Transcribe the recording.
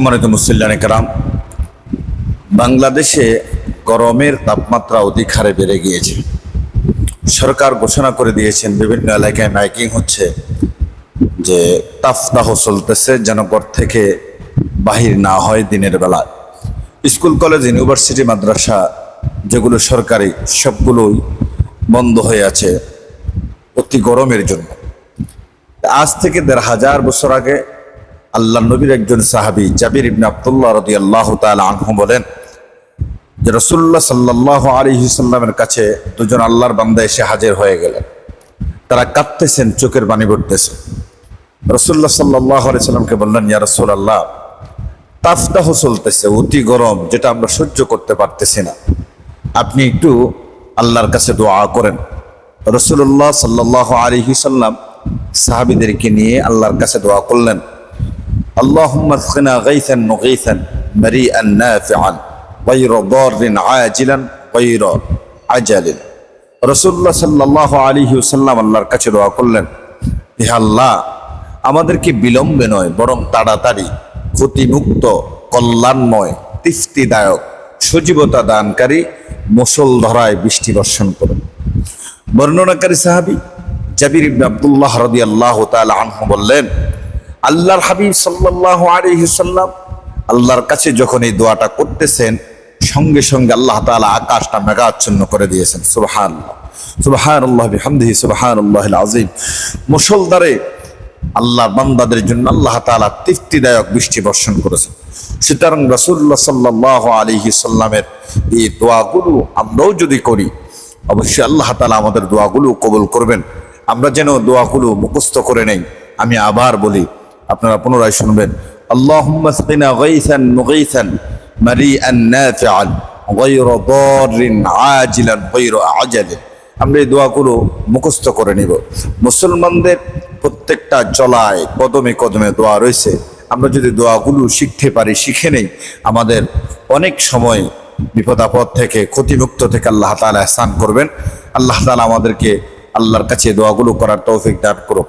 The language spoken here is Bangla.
সম্মানিত মুসল্লান একরাম বাংলাদেশে গরমের তাপমাত্রা অধিক হারে বেড়ে গিয়েছে। সরকার ঘোষণা করে দিয়েছেন, বিভিন্ন এলাকায় মাইকিং হচ্ছে যে তাফদাহ চলতেছে, যেন ঘর থেকে বাহির না হয় দিনের বেলা স্কুল, কলেজ, ইউনিভার্সিটি, মাদ্রাসা যেগুলো সরকারি, সবগুলোই বন্ধ হয়ে আছে অতি গরমের জন্য। আজ থেকে দেড় হাজার বছর আগে আল্লাহ নবীর একজন সাহাবি জাবির ইবনে আব্দুল্লাহ রদি আল্লাহ আনহু বলেন যে রসুল্লাহ সাল্লাহ আলী সাল্লামের কাছে দুজন আল্লাহর বান্দা এসে হাজির হয়ে গেলেন। তারা কাঁদতেছেন, চোখের বাণী পড়তেছে। রসুল্লাহ সাল্লাহ আলি সাল্লামকে বললেন, ইয়া রসুল আল্লাহ তাফদাহ চলতেছে, অতি গরম, যেটা আমরা সহ্য করতে পারতেছি না। আপনি একটু আল্লাহর কাছে দোয়া করেন। রসুল্লাহ সাল্লাহ আলী সাল্লাম সাহাবিদেরকে নিয়ে আল্লাহর কাছে দোয়া করলেন। اللهم اسقنا غيثا مغيثا مريئا نافعا غير ضار عاجلا غير عجل রসুল্লাহ সাল্লাহ আলী সাল্লাম আল্লাহর কাছে দোয়া করলেন হে আল্লাহ আমাদেরকে বিলম্বে নয় বরং তাড়াতাড়ি ক্ষতিমুক্ত কল্যাণময় তৃপ্তিদায়ক সজীবতা দানকারী মুসল ধরায় বৃষ্টি বর্ষণ করুন বর্ণনাকারী সাহাবি জাবির ইবনে আব্দুল্লাহ রাদিয়াল্লাহু তাআলা আনহু বললেন আল্লাহর হাবিব সাল্লাল্লাহু আলাইহি সাল্লাম আল্লাহর কাছে যখন এই দোয়াটা করতেছেন, সঙ্গে সঙ্গে আল্লাহ তাআলা আকাশটা মেঘাচ্ছন্ন করে দিয়েছেন। সুবহানাল্লাহ। সুবহানাল্লাহ বিহামদিহি, সুবহানাল্লাহিল আযীম। মুসলধারে আল্লাহর বান্দাদের জন্য আল্লাহ তাআলা তৃপ্তিদায়ক বৃষ্টি বর্ষণ করেছেন। সুতরাং রাসূলুল্লাহ সাল্লাল্লাহু আলাইহি সাল্লামের এই দোয়াগুলো আমরাও যদি করি, অবশ্যই আল্লাহ তালা আমাদের দোয়াগুলো কবুল করবেন। আমরা যেন দোয়াগুলো মুখস্থ করে নেই। আমি আবার বলি আপনারা পুনরায় শুনবেন। আল্লাহুম্মা সাকিনা গাইসান মুগাইসান মারিআন নাফিআন গায়র দাররিন আজিলান গায়র আজালিন। আমরা এই দোয়াগুলো মুখস্থ করে নিব। মুসলমানদের প্রত্যেকটা জলায় কদমে কদমে দোয়া রয়েছে। আমরা যদি দোয়াগুলো শিখতে পারি, শিখে নেই, আমাদের অনেক সময় বিপদাপদ থেকে, ক্ষতিমুক্ত থেকে আল্লাহ তালা স্নান করবেন। আল্লাহ তালা আমাদেরকে আল্লাহর কাছে দোয়াগুলো করার তৌফিক দান করুক।